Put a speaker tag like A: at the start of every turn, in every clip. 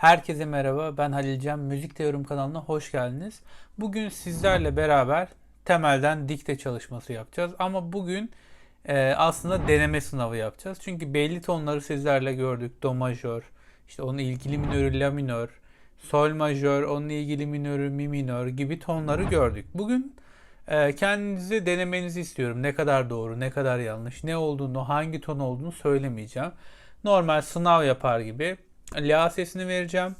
A: Herkese merhaba, ben Halil Cem. Müzik Teorim kanalına hoş geldiniz. Bugün sizlerle beraber temelden dikte çalışması yapacağız. Ama bugün e, aslında deneme sınavı yapacağız. Çünkü belli tonları sizlerle gördük. Do majör, işte onun ilgili minörü la minör, sol majör, onun ilgili minörü mi minör gibi tonları gördük. Bugün e, kendinizi denemenizi istiyorum. Ne kadar doğru, ne kadar yanlış, ne olduğunu, hangi ton olduğunu söylemeyeceğim. Normal sınav yapar gibi La sesini vereceğim.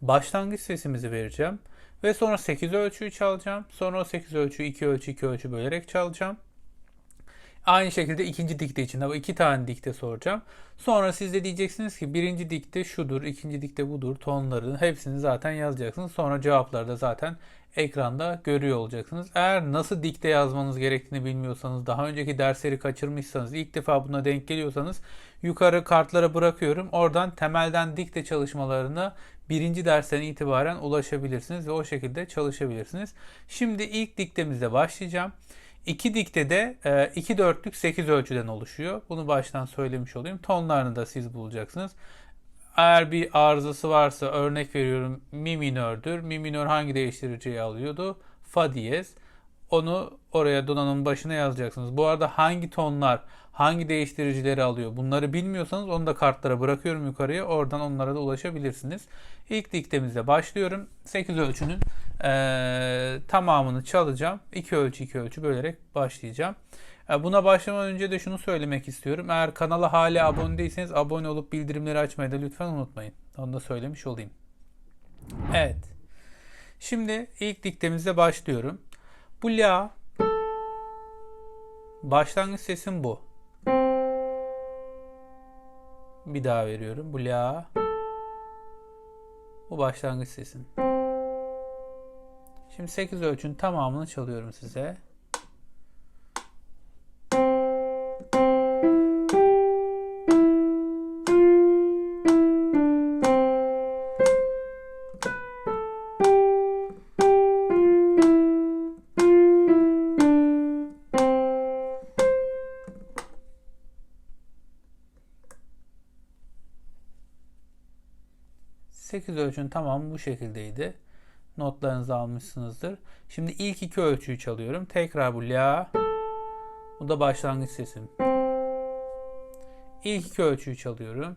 A: Başlangıç sesimizi vereceğim. Ve sonra 8 ölçüyü çalacağım. Sonra o 8 ölçüyü 2 ölçü 2 ölçü bölerek çalacağım. Aynı şekilde ikinci dikte için de bu iki tane dikte soracağım. Sonra siz de diyeceksiniz ki birinci dikte şudur, ikinci dikte budur, tonların hepsini zaten yazacaksınız. Sonra cevapları da zaten ekranda görüyor olacaksınız. Eğer nasıl dikte yazmanız gerektiğini bilmiyorsanız, daha önceki dersleri kaçırmışsanız, ilk defa buna denk geliyorsanız yukarı kartlara bırakıyorum. Oradan temelden dikte çalışmalarına birinci dersten itibaren ulaşabilirsiniz ve o şekilde çalışabilirsiniz. Şimdi ilk diktemizde başlayacağım. İki dikte de 2 dörtlük 8 ölçüden oluşuyor. Bunu baştan söylemiş olayım. Tonlarını da siz bulacaksınız. Eğer bir arızası varsa örnek veriyorum mi minördür. Mi minör hangi değiştiriciyi alıyordu? Fa diyez. Onu oraya donanımın başına yazacaksınız. Bu arada hangi tonlar hangi değiştiricileri alıyor bunları bilmiyorsanız onu da kartlara bırakıyorum yukarıya. Oradan onlara da ulaşabilirsiniz. İlk diktemizle başlıyorum. 8 ölçünün ee, tamamını çalacağım. 2 ölçü 2 ölçü bölerek başlayacağım. Buna başlamadan önce de şunu söylemek istiyorum. Eğer kanala hala abone değilseniz abone olup bildirimleri açmayı da lütfen unutmayın. Onu da söylemiş olayım. Evet. Şimdi ilk diktemizle başlıyorum. Bu la başlangıç sesim bu. Bir daha veriyorum. Bu la bu başlangıç sesim. Şimdi 8 ölçünün tamamını çalıyorum size. Ölçünün tamamı bu şekildeydi notlarınızı almışsınızdır. Şimdi ilk iki ölçüyü çalıyorum. Tekrar bu la. Bu da başlangıç sesim. İlk iki ölçüyü çalıyorum.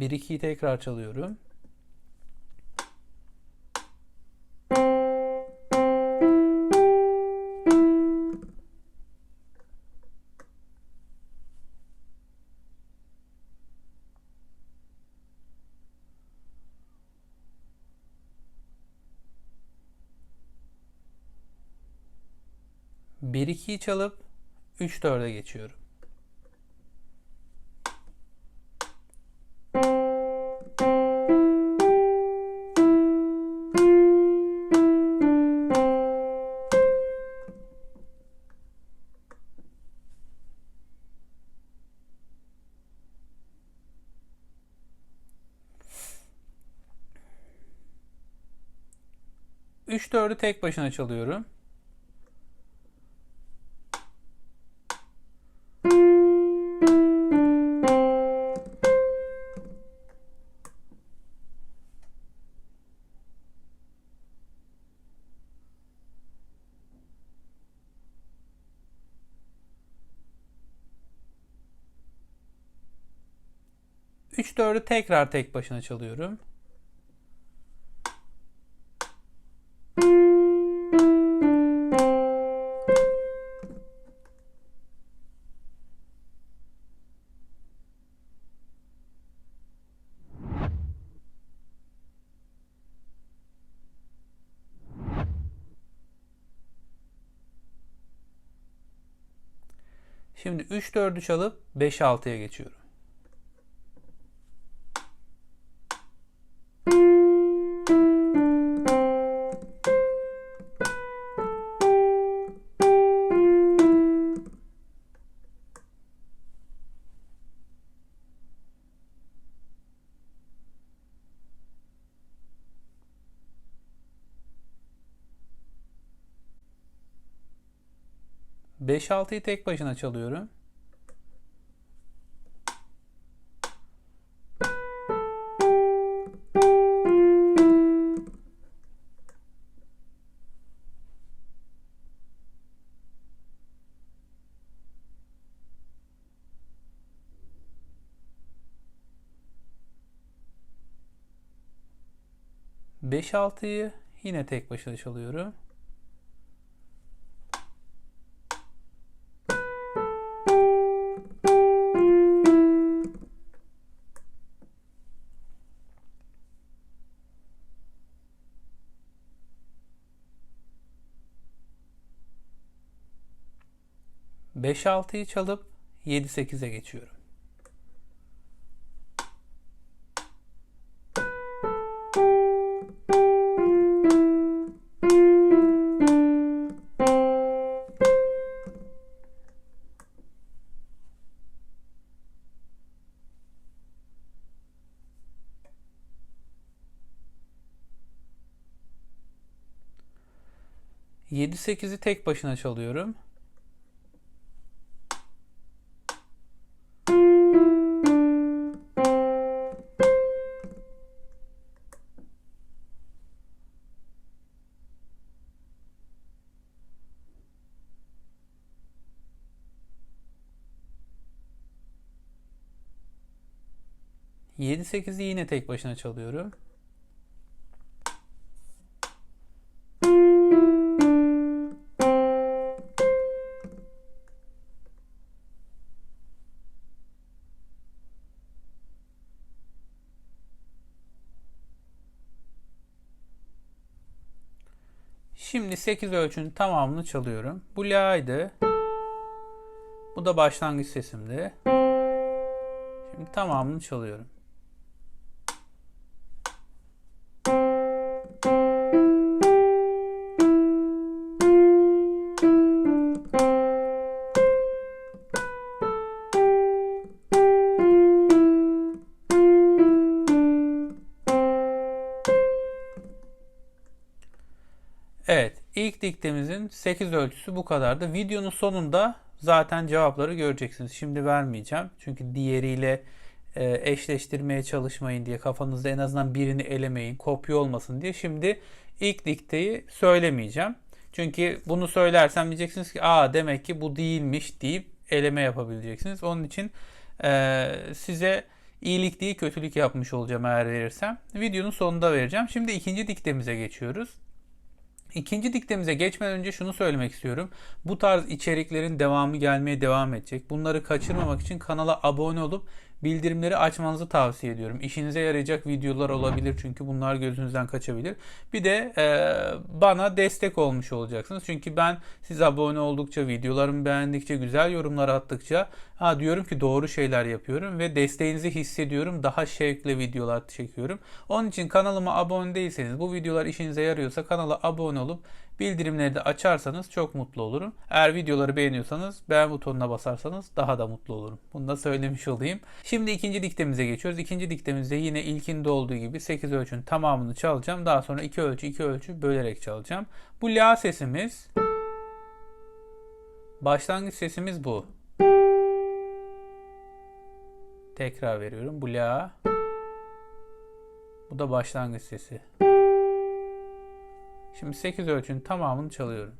A: Bir ikiyi tekrar çalıyorum. Bir ikiyi çalıp 3 4'e geçiyorum. 3 4'ü tek başına çalıyorum. Üç dördü tekrar tek başına çalıyorum. Şimdi 3 4'ü çalıp 5 6'ya geçiyorum. 5-6'yı tek başına çalıyorum. Beş altıyı yine tek başına çalıyorum. Beş altıyı çalıp yedi sekize geçiyorum. Yedi sekizi tek başına çalıyorum. Yedi sekizi yine tek başına çalıyorum. Şimdi 8 ölçünün tamamını çalıyorum. Bu la'ydı. Bu da başlangıç sesimdi. Şimdi tamamını çalıyorum. İlk diktemizin 8 ölçüsü bu kadardı. Videonun sonunda zaten cevapları göreceksiniz. Şimdi vermeyeceğim. Çünkü diğeriyle e, eşleştirmeye çalışmayın diye kafanızda en azından birini elemeyin, kopya olmasın diye. Şimdi ilk dikteyi söylemeyeceğim. Çünkü bunu söylersem diyeceksiniz ki aa demek ki bu değilmiş deyip eleme yapabileceksiniz. Onun için e, size iyilik değil kötülük yapmış olacağım eğer verirsem. Videonun sonunda vereceğim. Şimdi ikinci diktemize geçiyoruz. İkinci diktemize geçmeden önce şunu söylemek istiyorum. Bu tarz içeriklerin devamı gelmeye devam edecek. Bunları kaçırmamak için kanala abone olup bildirimleri açmanızı tavsiye ediyorum. İşinize yarayacak videolar olabilir çünkü bunlar gözünüzden kaçabilir. Bir de e, bana destek olmuş olacaksınız. Çünkü ben siz abone oldukça, videolarımı beğendikçe, güzel yorumlar attıkça ha diyorum ki doğru şeyler yapıyorum ve desteğinizi hissediyorum. Daha şevkle videolar çekiyorum. Onun için kanalıma abone değilseniz, bu videolar işinize yarıyorsa kanala abone olup bildirimleri de açarsanız çok mutlu olurum. Eğer videoları beğeniyorsanız beğen butonuna basarsanız daha da mutlu olurum. Bunu da söylemiş olayım. Şimdi ikinci diktemize geçiyoruz. İkinci diktemizde yine ilkinde olduğu gibi 8 ölçünün tamamını çalacağım. Daha sonra 2 ölçü 2 ölçü bölerek çalacağım. Bu la sesimiz başlangıç sesimiz bu. Tekrar veriyorum. Bu la. Bu da başlangıç sesi. Şimdi 8 ölçünün tamamını çalıyorum.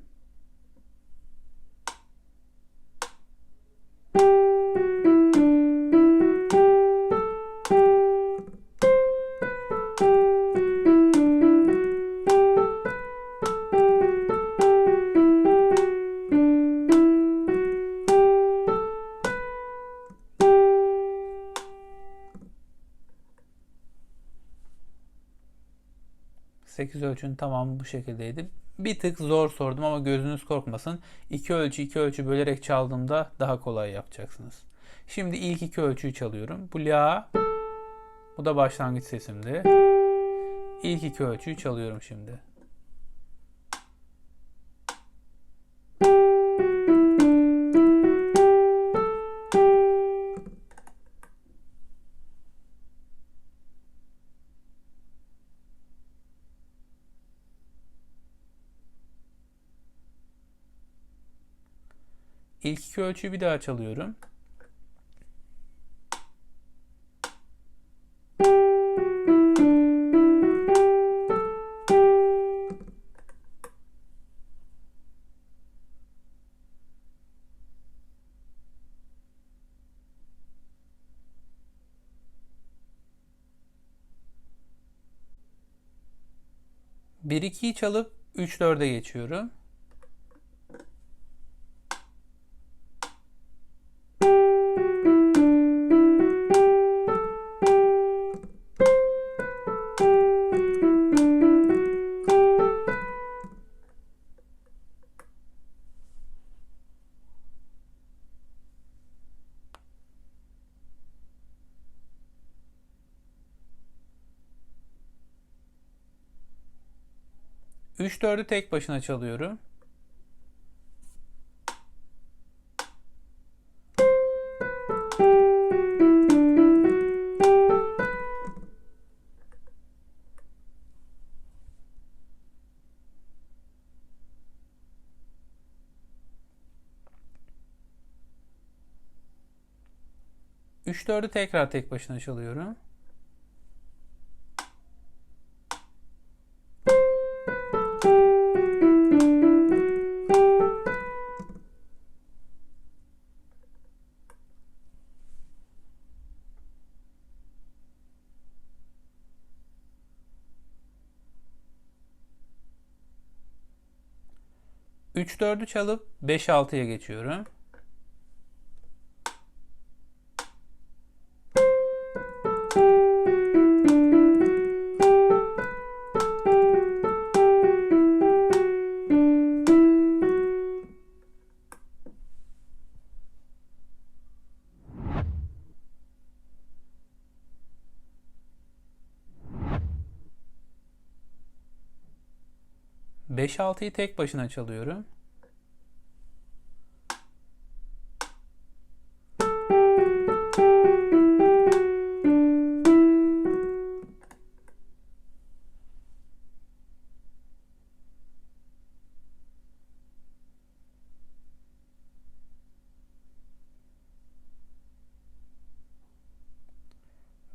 A: Sekiz ölçünün tamamı bu şekildeydi. Bir tık zor sordum ama gözünüz korkmasın. İki ölçü iki ölçü bölerek çaldığımda daha kolay yapacaksınız. Şimdi ilk iki ölçüyü çalıyorum. Bu la. Bu da başlangıç sesimdi. İlk iki ölçüyü çalıyorum şimdi. İlk iki ölçüyü bir daha çalıyorum. Bir ikiyi çalıp 3 4'e geçiyorum. Üç dördü tek başına çalıyorum. Üç dördü tekrar tek başına çalıyorum. Üç dördü çalıp beş altıya geçiyorum. Beş altıyı tek başına çalıyorum.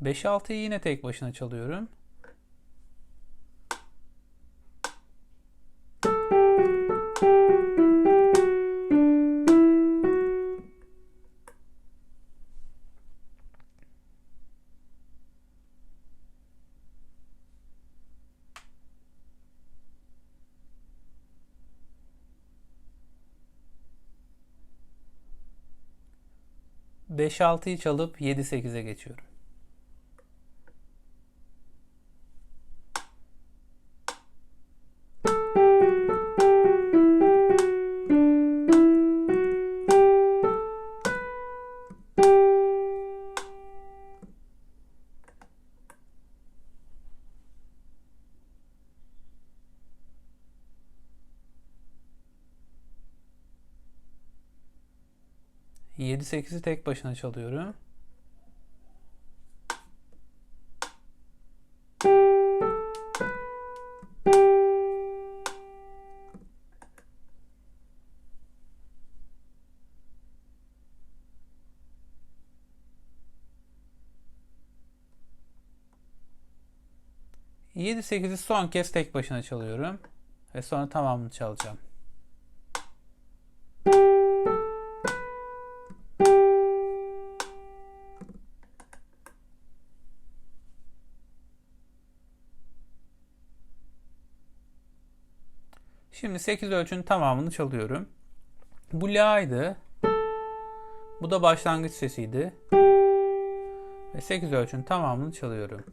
A: Beş altıyı yine tek başına çalıyorum. Beş altıyı çalıp yedi sekize geçiyorum. Yedi sekizi tek başına çalıyorum. Yedi sekizi son kez tek başına çalıyorum. Ve sonra tamamını çalacağım. Şimdi 8 ölçünün tamamını çalıyorum. Bu la'ydı. Bu da başlangıç sesiydi. Ve 8 ölçünün tamamını çalıyorum.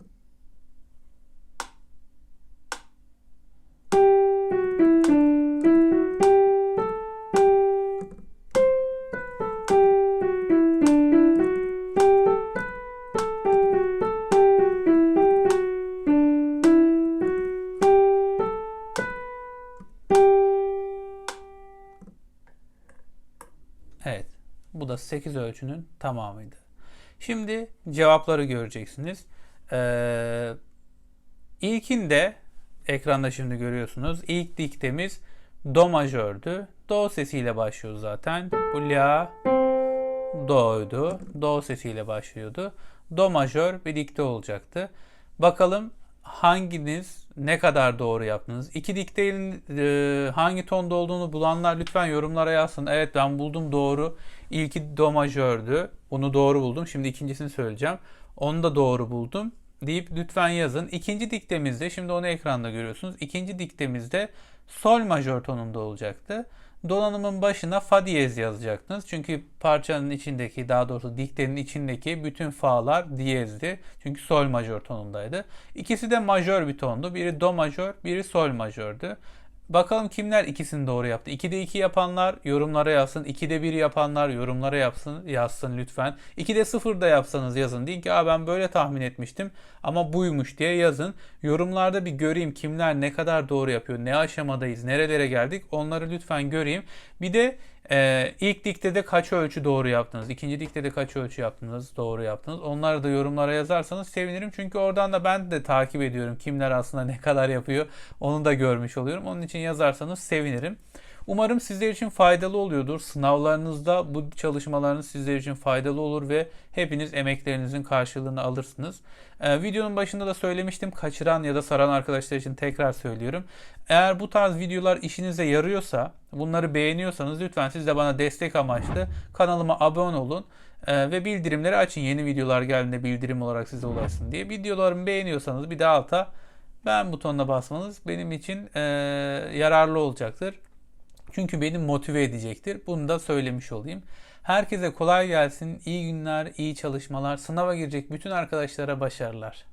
A: 8 ölçünün tamamıydı. Şimdi cevapları göreceksiniz. Ee, ilkinde ekranda şimdi görüyorsunuz. İlk diktemiz do majördü. Do sesiyle başlıyor zaten. Bu la do'ydu. Do sesiyle başlıyordu. Do majör bir dikte olacaktı. Bakalım hanginiz ne kadar doğru yaptınız? İki diktenin e, hangi tonda olduğunu bulanlar lütfen yorumlara yazsın. Evet ben buldum doğru. İlki do majördü. Bunu doğru buldum. Şimdi ikincisini söyleyeceğim. Onu da doğru buldum deyip lütfen yazın. İkinci diktemizde şimdi onu ekranda görüyorsunuz. İkinci diktemizde sol majör tonunda olacaktı. Donanımın başına fa diyez yazacaktınız. Çünkü parçanın içindeki daha doğrusu diktenin içindeki bütün fa'lar diyezdi. Çünkü sol majör tonundaydı. İkisi de majör bir tondu. Biri do majör, biri sol majördü. Bakalım kimler ikisini doğru yaptı. 2'de 2 yapanlar yorumlara yazsın. 2'de 1 yapanlar yorumlara yapsın, yazsın lütfen. 2'de 0 da yapsanız yazın. Deyin ki Aa, ben böyle tahmin etmiştim ama buymuş diye yazın. Yorumlarda bir göreyim kimler ne kadar doğru yapıyor, ne aşamadayız, nerelere geldik onları lütfen göreyim. Bir de e, ilk diktede kaç ölçü doğru yaptınız, ikinci diktede kaç ölçü yaptınız, doğru yaptınız. Onları da yorumlara yazarsanız sevinirim. Çünkü oradan da ben de takip ediyorum kimler aslında ne kadar yapıyor. Onu da görmüş oluyorum. Onun için yazarsanız sevinirim. Umarım sizler için faydalı oluyordur. Sınavlarınızda bu çalışmalarınız sizler için faydalı olur ve hepiniz emeklerinizin karşılığını alırsınız. Ee, videonun başında da söylemiştim. Kaçıran ya da saran arkadaşlar için tekrar söylüyorum. Eğer bu tarz videolar işinize yarıyorsa, bunları beğeniyorsanız lütfen siz de bana destek amaçlı kanalıma abone olun. Ee, ve bildirimleri açın. Yeni videolar geldiğinde bildirim olarak size ulaşsın diye. Videolarımı beğeniyorsanız bir de alta beğen butonuna basmanız benim için e, yararlı olacaktır. Çünkü beni motive edecektir. Bunu da söylemiş olayım. Herkese kolay gelsin. İyi günler, iyi çalışmalar. Sınava girecek bütün arkadaşlara başarılar.